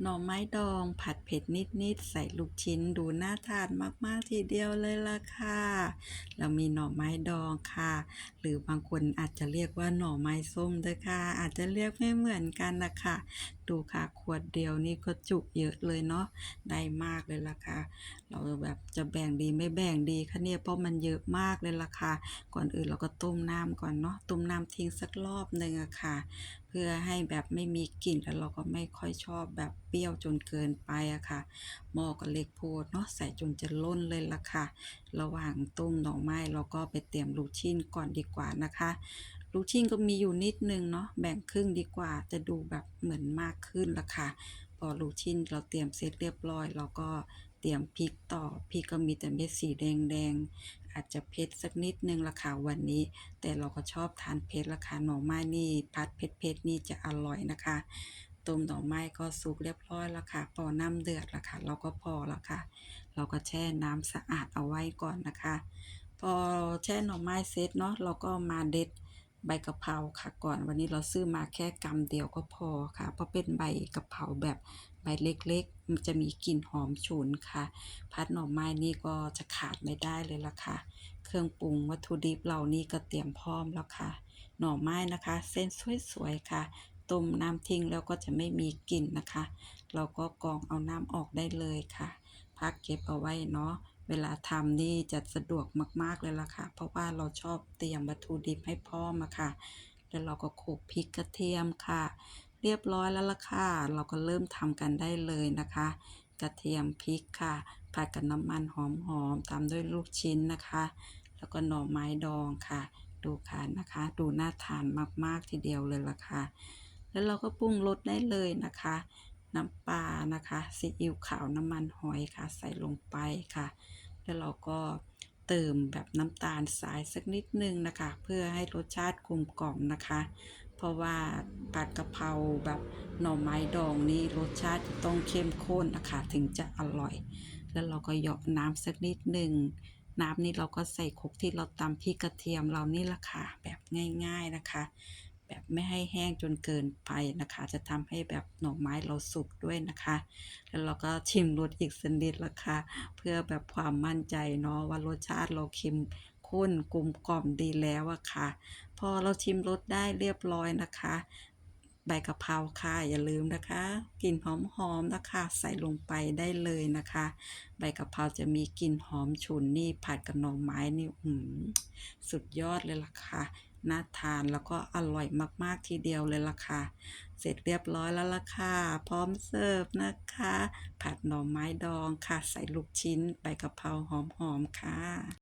หน่อไม้ดองผัดเผ็ดนิด ๆ ใส่ลูกชิ้นดูน่าทานมาก ๆ ทีเดียวเลยล่ะค่ะ เรามีหน่อไม้ดองค่ะ หรือบางคนอาจจะเรียกว่าหน่อไม้ส้มด้วยค่ะ อาจจะเรียกไม่เหมือนกันนะค่ะดูค่ะขวดเดียวนี่ก็จุเยอะเลยเนาะได้มากเลยล่ะค่ะ เราแบบจะแบ่งดีไม่แบ่งดีคะเนี่ยเพราะมันเยอะมากเลยล่ะค่ะ ก่อนอื่นเราก็ต้มน้ำก่อนเนาะต้มน้ำทิ้งสักรอบหนึ่งอะค่ะ เพื่อให้แบบไม่มีกลิ่นแล้วเราก็ไม่ค่อยชอบแบบเปรี้ยวจนเกินไปอะค่ะหม้อก็เล็กโพดเนาะใส่จนจะล้นเลยล่ะค่ะ ระหว่างต้มหน่อไม้เราก็ไปเตรียมลูกชิ้นก่อนดีกว่านะคะ ลูกชิ้นก็มีอยู่นิดนึงเนาะแบ่งครึ่งดีกว่าจะดูแบบเหมือนมากขึ้นละค่ะ พอลูกชิ้นเราเตรียมเสร็จเรียบร้อย เราก็เตรียมพริกต่อพริกก็มีแต่เม็ดสีแดงๆ อาจจะเผ็ดสักนิดนึงละค่ะวันนี้ แต่เราก็ชอบทานเผ็ดละค่ะหน่อไม้นี่ผัดเผ็ดๆนี่จะอร่อยนะคะต้มหน่อไม้ก็สุกเรียบร้อยแล้วค่ะ พอน้ำเดือดละค่ะ เราก็พอแล้วค่ะ เราก็แช่น้ำสะอาดเอาไว้ก่อนนะคะ พอแช่หน่อไม้เสร็จเนาะเราก็มาเด็ด ใบกะเพราค่ะก่อนวันนี้เราซื้อมาแค่กำเดียวก็พอค่ะ เพราะเป็นใบกะเพราแบบใบเล็กๆ มันจะมีกลิ่นหอมฉุนค่ะผัดหน่อไม้นี่ก็จะขาดไม่ได้เลยล่ะค่ะ เครื่องปรุงวัตถุดิบเรานี่ก็เตรียมพร้อมแล้วค่ะ หน่อไม้นะคะ เส้นสวยๆค่ะต้มน้ำทิ้งแล้วก็จะไม่มีกลิ่นนะคะ เราก็กรองเอาน้ำออกได้เลยค่ะ พักเก็บเอาไว้เนาะ เวลาทำนี่จะสะดวกมาก ๆ เลยล่ะค่ะ เพราะว่าเราชอบเตรียมวัตถุดิบให้พร้อมอะค่ะ แล้วเราก็โขกพริกกระเทียมค่ะ เรียบร้อยแล้วล่ะค่ะ เราก็เริ่มทำกันได้เลยนะคะ กระเทียมพริกค่ะผัดกับน้ำมันหอมๆตามด้วยลูกชิ้นนะคะ แล้วก็หน่อไม้ดองค่ะ ดูค่ะนะคะ ดูน่าทานมากๆทีเดียวเลยล่ะค่ะ แล้วเราก็ปรุงรสได้เลยนะคะ น้ำปลานะคะซีอิ๊วขาวน้ำมันหอยค่ะ ใส่ลงไปค่ะ แล้วเราก็เติมแบบน้ำตาลทรายสักนิดนึงนะคะ เพื่อให้รสชาติกลมกล่อมนะคะ เพราะว่าผัดกะเพราแบบหน่อไม้ดองนี่รสชาติต้องเข้มข้นนะคะ ถึงจะอร่อย แล้วเราก็เหยาะน้ำสักนิดหนึ่งน้ำนี่เราก็ใส่คกที่เราตำพริกกระเทียมเรานี่ละค่ะแบบง่าย ๆนะคะ แบบไม่ให้แห้งจนเกินไปนะคะ จะทำให้แบบหน่อไม้เราสุกด้วยนะคะ แล้วเราก็ชิมรสอีกสักนิดละค่ะเพื่อแบบความมั่นใจเนาะว่ารสชาติเราเค็มข้นกลมกล่อมดีแล้วอะค่ะ พอเราชิมรสได้เรียบร้อยนะคะใบกะเพราค่ะอย่าลืมนะคะกลิ่นหอมๆนะคะ ใส่ลงไปได้เลยนะคะ ใบกะเพราจะมีกลิ่นหอมฉุนนี่ผัดกับหน่อไม้นี่หืมสุดยอดเลยล่ะค่ะ น่าทานแล้วก็อร่อยมากๆทีเดียวเลยล่ะค่ะ เสร็จเรียบร้อยแล้วล่ะค่ะ พร้อมเสิร์ฟนะคะ ผัดหน่อไม้ดองค่ะ ใส่ลูกชิ้นใบกะเพราหอมๆค่ะ